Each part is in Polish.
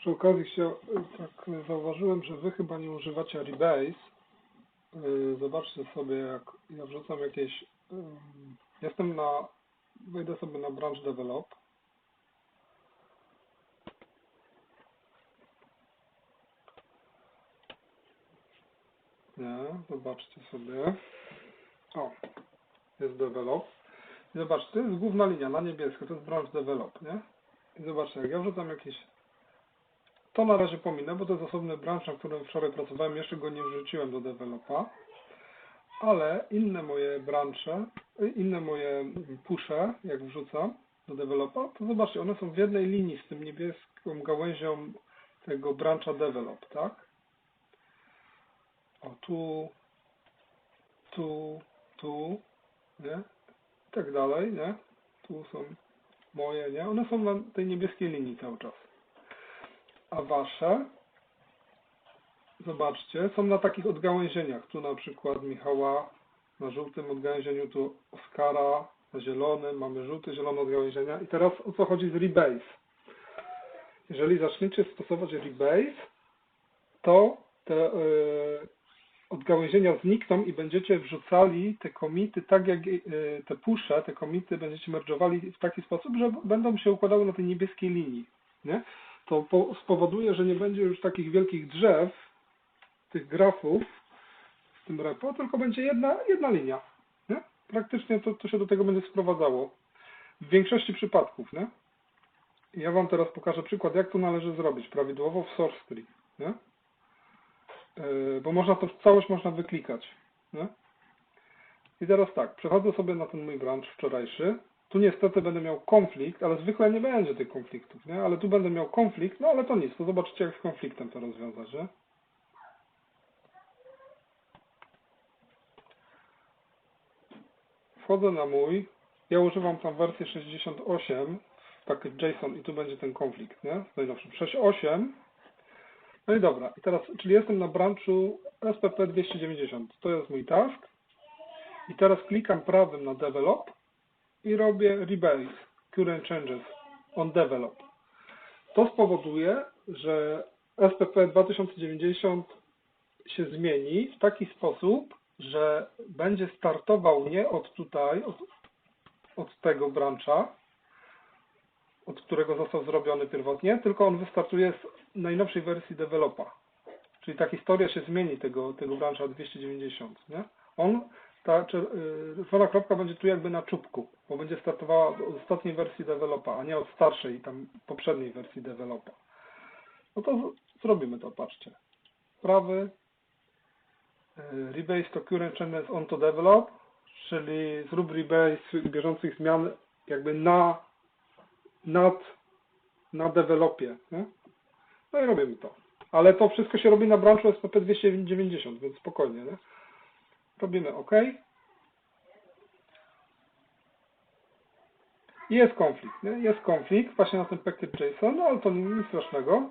Przy okazji się, tak zauważyłem, że wy chyba nie używacie Rebase. Yy, Zobaczcie sobie, jak ja wrzucam jakieś. ym, Jestem na. Wejdę sobie na branch develop. Nie, zobaczcie sobie. O, jest develop. Zobaczcie, to jest główna linia na niebiesko, to jest branch develop, nie? I zobaczcie, jak ja wrzucam jakieś to na razie pominę, bo to jest osobny branch, na którym wczoraj pracowałem, jeszcze go nie wrzuciłem do developa. Ale inne moje branche, y, inne moje pusze, jak wrzucam do developa, to zobaczcie, one są w jednej linii z tym niebieską gałęzią tego brancha develop, tak? O, tu, tu, tu, nie? I tak dalej, nie? Tu są moje, nie? One są na tej niebieskiej linii cały czas a wasze, zobaczcie, są na takich odgałęzieniach. Tu na przykład Michała na żółtym odgałęzieniu, tu Oskara na zielonym, mamy żółte, zielone odgałęzienia. I teraz o co chodzi z Rebase? Jeżeli zaczniecie stosować Rebase, to te yy, odgałęzienia znikną i będziecie wrzucali te komity, tak jak yy, te pusze, te komity będziecie merge'owali w taki sposób, że będą się układały na tej niebieskiej linii. Nie? To po, spowoduje, że nie będzie już takich wielkich drzew, tych grafów w tym repo, tylko będzie jedna, jedna linia. Nie? Praktycznie to, to się do tego będzie sprowadzało. W większości przypadków. Nie? Ja Wam teraz pokażę przykład, jak to należy zrobić prawidłowo w source tree. Nie? Yy, bo można to całość można wyklikać. Nie? I teraz tak, przechodzę sobie na ten mój branch wczorajszy tu niestety będę miał konflikt, ale zwykle nie będzie tych konfliktów, nie? Ale tu będę miał konflikt, no ale to nic, to zobaczycie jak z konfliktem to rozwiązać? Wchodzę na mój, ja używam tam wersję 68 w pakiet JSON i tu będzie ten konflikt, nie? Z najnowszym. 6.8 no i dobra, i teraz, czyli jestem na branchu SPP 290, to jest mój task. I teraz klikam prawym na develop i robię rebase current changes on develop. To spowoduje, że SPP 2090 się zmieni w taki sposób, że będzie startował nie od tutaj, od, od tego brancha, od którego został zrobiony pierwotnie, tylko on wystartuje z najnowszej wersji developa. Czyli ta historia się zmieni tego, tego brancha 290. Nie? On ta czerwona y, kropka będzie tu jakby na czubku, bo będzie startowała od ostatniej wersji developa, a nie od starszej, tam poprzedniej wersji developa. No to zrobimy to, patrzcie. Prawy, y, rebase to current changes on to develop, czyli zrób rebase bieżących zmian jakby na, nad, na developie. Nie? No i robimy to. Ale to wszystko się robi na branchu SPP 290, więc spokojnie. Nie? Robimy OK. Jest konflikt. Nie? Jest konflikt właśnie na tym package JSON, no ale to nic strasznego.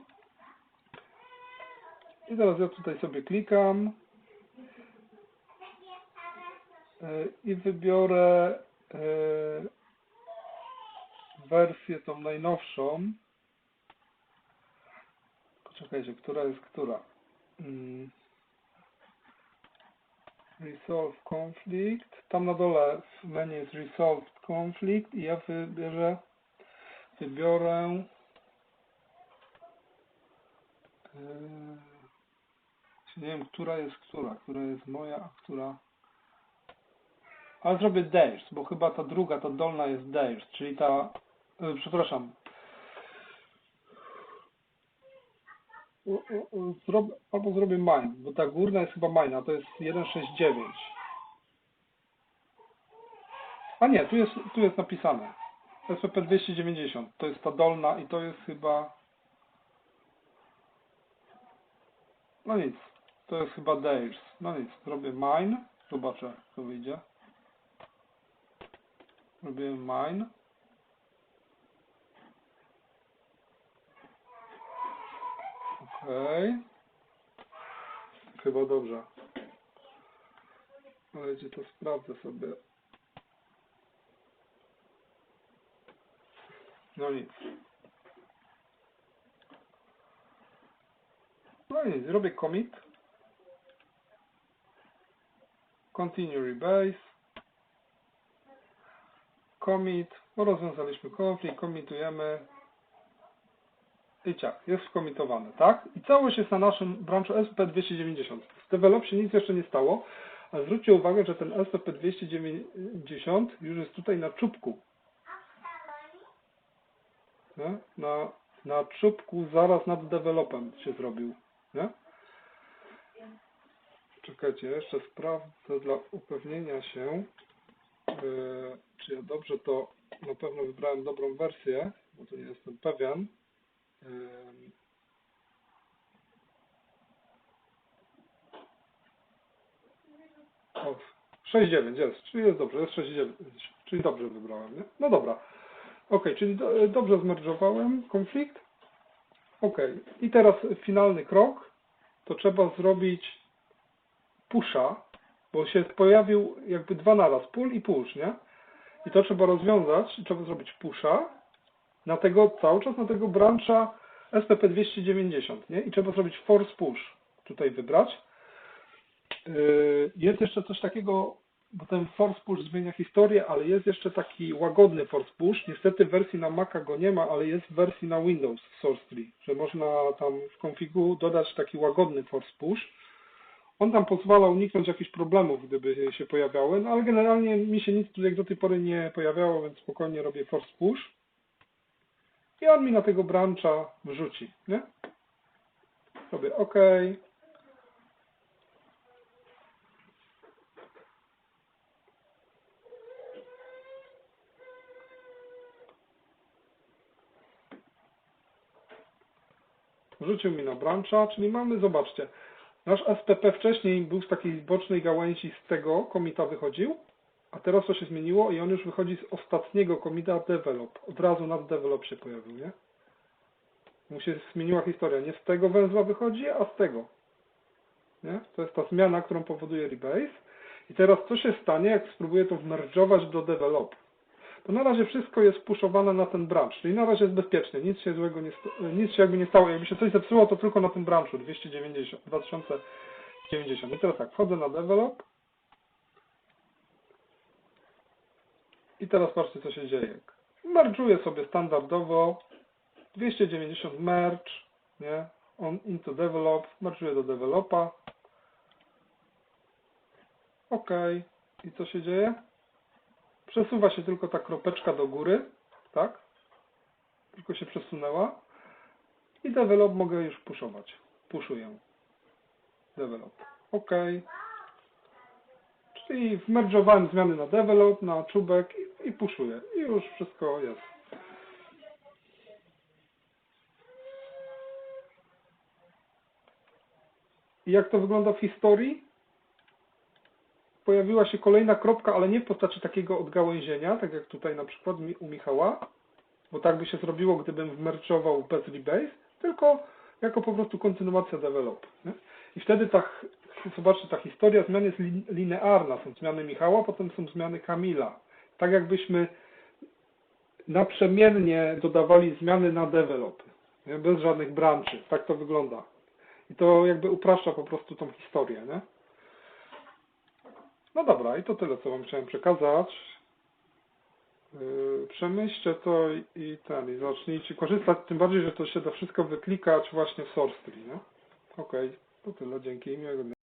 I teraz ja tutaj sobie klikam e, i wybiorę e, wersję tą najnowszą. Poczekajcie, która jest która? Resolve conflict. Tam na dole w menu jest resolve conflict i ja wybierę, wybiorę yy, nie wiem, która jest która, która jest moja, a która ale zrobię dash, bo chyba ta druga, ta dolna jest dash, czyli ta, yy, przepraszam, Zrob, albo zrobię mine, bo ta górna jest chyba mine, a to jest 169. A nie, tu jest, tu jest napisane. SPP 290, to jest ta dolna i to jest chyba... No nic, to jest chyba days. No nic, zrobię mine, zobaczę co wyjdzie. Robię mine. Okej. Okay. Chyba dobrze. Ale gdzie to sprawdzę sobie. No nic. No nic, robię commit. Continue rebase. Commit. Rozwiązaliśmy konflikt, commitujemy. Ciach, jest skomitowane, tak? I całość jest na naszym branchu SP290. W develop nic jeszcze nie stało, ale zwróćcie uwagę, że ten SPP290 już jest tutaj na czubku. Nie? Na, na czubku zaraz nad developem się zrobił. Nie? Czekajcie, jeszcze sprawdzę dla upewnienia się, yy, czy ja dobrze to na pewno wybrałem dobrą wersję, bo tu nie jestem pewien. Ym. O, 6.9 jest, czyli jest dobrze, jest 6.9, czyli dobrze wybrałem, nie? No dobra. Ok, czyli do, dobrze zmerdżowałem konflikt. Ok, i teraz finalny krok, to trzeba zrobić pusha, bo się pojawił jakby dwa naraz, pull i push, nie? I to trzeba rozwiązać, trzeba zrobić pusha na tego, cały czas na tego brancha SPP290, nie? I trzeba zrobić force push, tutaj wybrać. Yy, Jest jeszcze coś takiego, bo ten force push zmienia historię, ale jest jeszcze taki łagodny force push. Niestety w wersji na Maca go nie ma, ale jest w wersji na Windows w Source Tree, że można tam w konfigu dodać taki łagodny force push. On tam pozwala uniknąć jakichś problemów, gdyby się pojawiały, no ale generalnie mi się nic tu jak do tej pory nie pojawiało, więc spokojnie robię force push. I on mi na tego brancha wrzuci, nie? Robię OK. Wrzucił mi na brancha, czyli mamy, zobaczcie, nasz SPP wcześniej był z takiej bocznej gałęzi z tego komita wychodził, a teraz to się zmieniło i on już wychodzi z ostatniego komita develop. Od razu nad develop się pojawił, nie? Mu się zmieniła historia. Nie z tego węzła wychodzi, a z tego. Nie? To jest ta zmiana, którą powoduje rebase. I teraz co się stanie, jak spróbuję to wmerdżować do develop? To na razie wszystko jest puszowane na ten branch, czyli na razie jest bezpiecznie, nic się złego nie, nic się jakby nie stało. Jakby się coś zepsuło, to tylko na tym branchu 290, 2090. I teraz tak, wchodzę na develop. I teraz patrzcie, co się dzieje. Merge'uję sobie standardowo 290 merge, nie? On into develop, merge'uję do developa. OK. I co się dzieje? Przesuwa się tylko ta kropeczka do góry, tak? Tylko się przesunęła. I develop mogę już puszować. Puszuję. Develop. OK. Czyli wmerdżowałem zmiany na develop, na czubek i, i puszuję. I już wszystko jest. I jak to wygląda w historii? Pojawiła się kolejna kropka, ale nie w postaci takiego odgałęzienia, tak jak tutaj na przykład u Michała, bo tak by się zrobiło, gdybym wmerczował bez rebase, tylko jako po prostu kontynuacja develop. Nie? I wtedy ta, zobaczcie, ta historia zmian jest lin- linearna. Są zmiany Michała, potem są zmiany Kamila. Tak jakbyśmy naprzemiennie dodawali zmiany na develop, nie? bez żadnych branczy. Tak to wygląda. I to jakby upraszcza po prostu tą historię, nie? No dobra, i to tyle, co Wam chciałem przekazać. Yy, Przemyślcie to i- ten, i zacznijcie korzystać, tym bardziej, że to się da wszystko wyklikać właśnie w Source Tree, nie? Okej, to tyle, dzięki, miłego dnia.